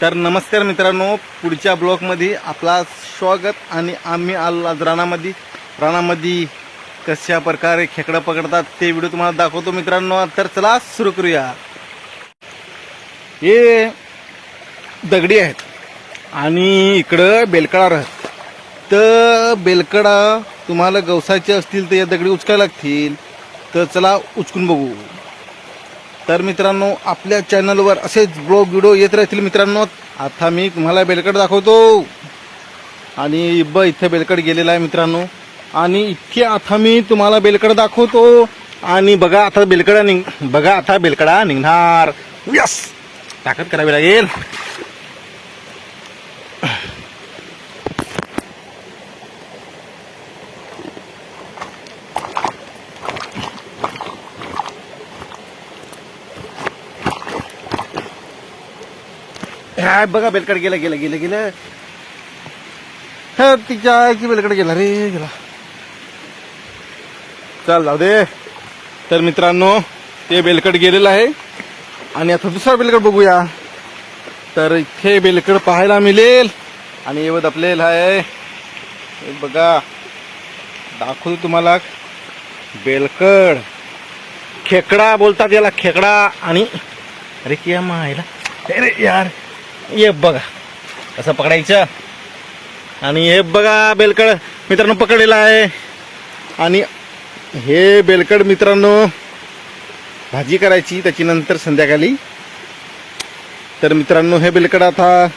तर नमस्कार मित्रांनो पुढच्या ब्लॉकमध्ये आपला स्वागत आणि आम्ही आलो आज रानामध्ये. रानामध्ये कशा प्रकारे खेकडं पकडतात ते व्हिडिओ तुम्हाला दाखवतो मित्रांनो. तर चला सुरू करूया. हे दगडी आहेत आणि इकडं बेलकडा राहत. तर बेलकडा तुम्हाला गवसाचे असतील तर या दगडी उचकायला लागतील. तर चला उचकून बघू. तर मित्रांनो आपल्या चॅनलवर असेच ब्लॉग व्हिडिओ येत राहतील मित्रांनो. आता मी तुम्हाला बेलकड दाखवतो. आणि ब इथं बेलकड गेलेला आहे मित्रांनो. आणि इतके आता मी तुम्हाला बेलकड दाखवतो. आणि बघा आता बेलकडा निघ बघा आता बेलकडा निघणार. यस ताकद करावी लागेल. हा बघा बेलकड गेलं गेलं गेलं गेलं. हा तिच्या आईची बेलकड गेला रे गेला. चल जाऊ दे. तर मित्रांनो ते बेलकड गेलेलं आहे. आणि आता दुसरा बेलकड बघूया. तर इथे बेलकड पाहायला मिळेल. आणि येवत आपलेल आहे. हे बघा. दाखवतो तुम्हाला. बेलकड. खेकडा बोलतात याला खेकडा. आणि अरे किया मायला. अरे यार. हे बघा असं पकडायचं. आणि हे बघा बेलकड मित्रांनो पकडलेला आहे. आणि हे बेलकड मित्रांनो भाजी करायची त्याची नंतर संध्याकाळी. तर मित्रांनो हे बेलकड आता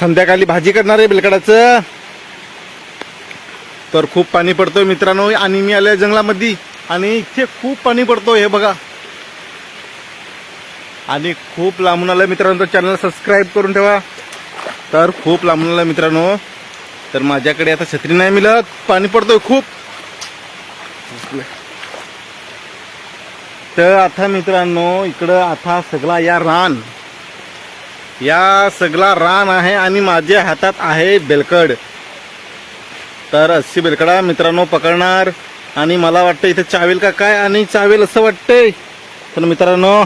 संध्याकाळी भाजी करणार आहे बेलकडाचं. तर खूप पाणी पडतोय मित्रांनो आणि मी आले जंगलामध्ये. आणि इथे खूप पाणी पडतोय हे बघा. आणि खूप लांबून आलं मित्रांनो. चॅनल सबस्क्राईब करून ठेवा. तर खूप लांबून आलं मित्रांनो. तर माझ्याकडे आता छत्री नाही मिळत. पाणी पडतोय खूप. तर आता मित्रांनो इकडं आता सगळा या रान. या सगळा रान आहे आणि माझ्या हातात आहे बेलकड. तर अशी बेलकडा मित्रांनो पकडणार. आणि मला वाटतं इथे चावेल का काय? आणि चावेल असं वाटतंय. तर मित्रांनो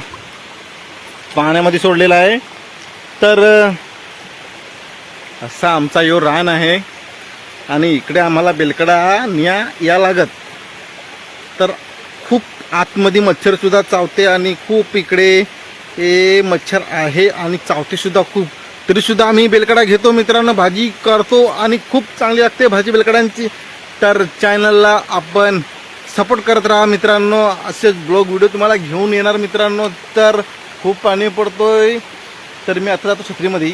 पाण्यामध्ये सोडलेला आहे. तर असा आमचा यो रान आहे. आणि इकडे आम्हाला बेलकडा निया या लागत. तर खूप आतमध्ये मच्छरसुद्धा चावते आणि खूप इकडे हे मच्छर आहे आणि चावतेसुद्धा खूप. तरीसुद्धा आम्ही बेलकडा घेतो मित्रांनो भाजी करतो आणि खूप चांगली लागते भाजी बेलकडांची. तर चॅनलला आपण सपोर्ट करत राहा मित्रांनो. असेच ब्लॉग व्हिडिओ तुम्हाला घेऊन येणार मित्रांनो. तर खूप पाणी पडतोय. तर मी आता जातो छत्रीमध्ये